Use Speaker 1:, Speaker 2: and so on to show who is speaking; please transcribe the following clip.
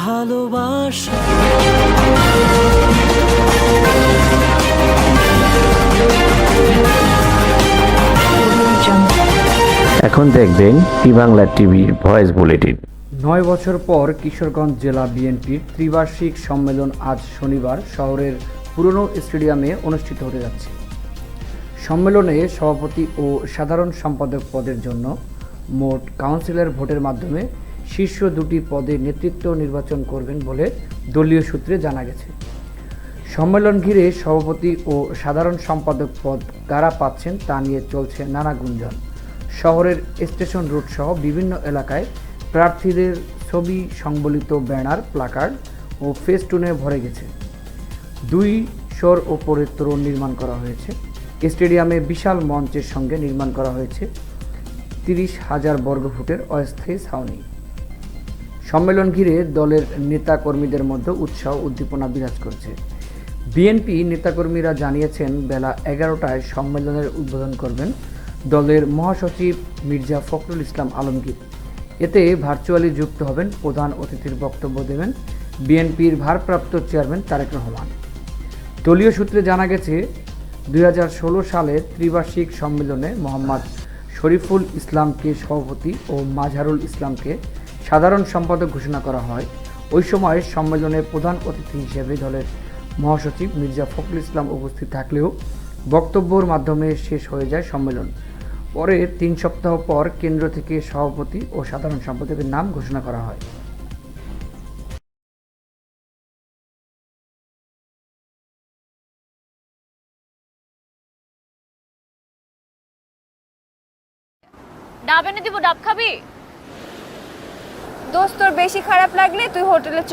Speaker 1: ভালোবাসা।
Speaker 2: এখন দেখবেন ই বাংলা টিভির ভয়েস বুলেটিন।
Speaker 3: নয় বছর পর কিশোরগঞ্জ জেলা বিএনপির ত্রিবার্ষিক সম্মেলন আজ শনিবার শহরের পুরনো স্টেডিয়ামে অনুষ্ঠিত হতে যাচ্ছে। সম্মেলনে সভাপতি ও সাধারণ সম্পাদক পদের জন্য মোট কাউন্সিলর ভোটের মাধ্যমে শীর্ষ দুটি পদে নেতৃত্ব নির্বাচন করবেন বলে দলীয় সূত্রে জানা গেছে। সম্মেলন ঘিরে সভাপতি ও সাধারণ সম্পাদক পদ কারা পাচ্ছেন তা নিয়ে চলছে নানা গুঞ্জন। শহরের স্টেশন রুট সহ বিভিন্ন এলাকায় প্রার্থীদের ছবি, সংবলিত ব্যানার, প্লাকার্ড ও ফেস্টুনে ভরে গেছে। দুই শোর ওপরে তোরণ নির্মাণ করা হয়েছে। স্টেডিয়ামে বিশাল মঞ্চের সঙ্গে নির্মাণ করা হয়েছে। তিরিশ হাজার বর্গফুটের অস্থায়ী ছাউনি। সম্মেলন ঘিরে দলের নেতাকর্মীদের মধ্যে উৎসাহ উদ্দীপনা বিরাজ করছে। বিএনপি নেতাকর্মীরা জানিয়েছেন, বেলা এগারোটায় সম্মেলনের উদ্বোধন করবেন দলের মহাসচিব মির্জা ফখরুল ইসলাম আলমগীর। এতে ভার্চুয়ালি যুক্ত হবেন প্রধান অতিথির বক্তব্য দেবেন বিএনপির ভারপ্রাপ্ত চেয়ারম্যান তারেক রহমান। দলীয় সূত্রে জানা গেছে, দুই হাজার ষোলো সালে ত্রিবার্ষিক সম্মেলনে মোহাম্মদ শরীফুল ইসলামকে সভাপতি ও মাঝহারুল ইসলামকে সাধারণ সম্পাদক ঘোষণা করা হয়। ওই সময় সম্মেলনে প্রধান অতিথি হিসেবে দলের মহাসচিব মির্জা ফখরুল ইসলাম উপস্থিত থাকলেও বক্তব্যের মাধ্যমে শেষ হয়ে যায় সম্মেলন। পরে তিন সপ্তাহ পর কেন্দ্র থেকে সভাপতি ও সাধারণ সম্পাদকের নাম ঘোষণা করা হয়।
Speaker 4: দিব, ডাব খাবি?
Speaker 5: দোস্ত তোর বেশি খারাপ লাগলে তুই হোটেলে